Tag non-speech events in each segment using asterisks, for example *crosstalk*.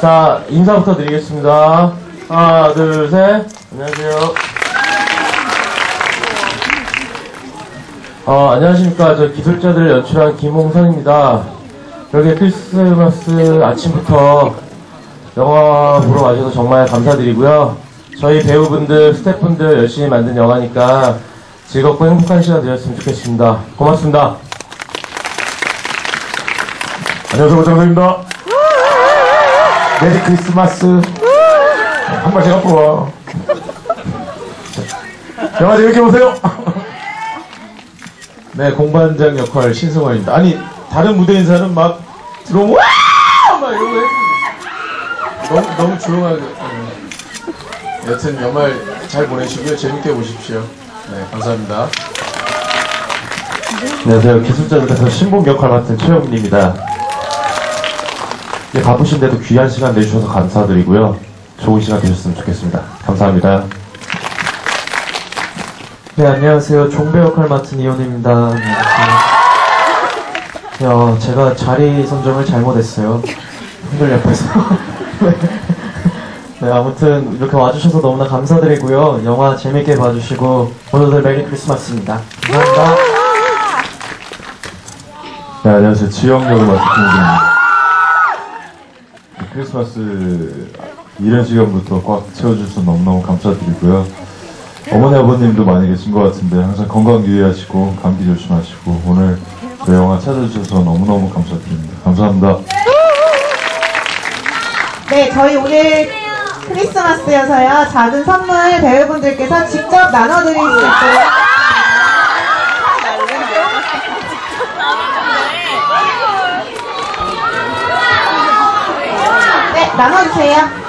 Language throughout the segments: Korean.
자, 인사부터 드리겠습니다. 하나, 둘, 셋. 안녕하세요. 어, 안녕하십니까. 저 기술자들을 연출한 김홍선입니다. 여기 크리스마스 아침부터 영화 보러 와주셔서 정말 감사드리고요. 저희 배우분들, 스태프분들 열심히 만든 영화니까 즐겁고 행복한 시간 되었으면 좋겠습니다. 고맙습니다. 안녕하세요, 장사입니다. 메리 크리스마스. 한 발씩 앞으로 와. 영화 재밌게 보세요. 네, 공반장 역할 신승환입니다. 아니, 다른 무대 인사는 막 들어오면 와! 막 이러고 했는데. 너무, 너무 조용하게. 네. 여튼 연말 잘 보내시고요. 재밌게 보십시오. 네, 감사합니다. 안녕하세요. 기술자들에서 신봉 역할 맡은 최영민입니다. 네, 바쁘신데도 귀한 시간 내주셔서 감사드리고요. 좋은 시간 되셨으면 좋겠습니다. 감사합니다. 네, 안녕하세요. 종배 역할 맡은 이현우입니다. 안녕하세요. 야, 제가 자리 선정을 잘못했어요. 형들 옆에서. *laughs* 네, 아무튼 이렇게 와주셔서 너무나 감사드리고요. 영화 재밌게 봐주시고 모두들 메리 크리스마스입니다. 감사합니다. 네, 안녕하세요. 지영 역을 맡은 김우빈입니다. 크리스마스 이른 시간부터 꽉 채워주셔서 너무너무 감사드리고요. 어머니 아버님도 많이 계신 것 같은데 항상 건강 유의하시고 감기 조심하시고 오늘 저 영화 찾아주셔서 너무너무 감사드립니다. 감사합니다. 네, 저희 오늘 크리스마스여서요. 작은 선물 배우분들께서 직접 나눠드릴 수 있도록. 네, 나눠주세요.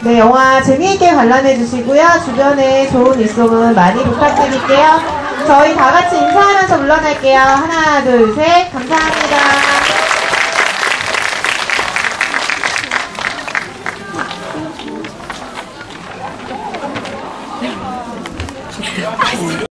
네, 영화 재미있게 관람해 주시고요. 주변에 좋은 일송은 많이 부탁드릴게요. 저희 다 같이 인사하면서 물러날게요. 하나, 둘, 셋. 감사합니다.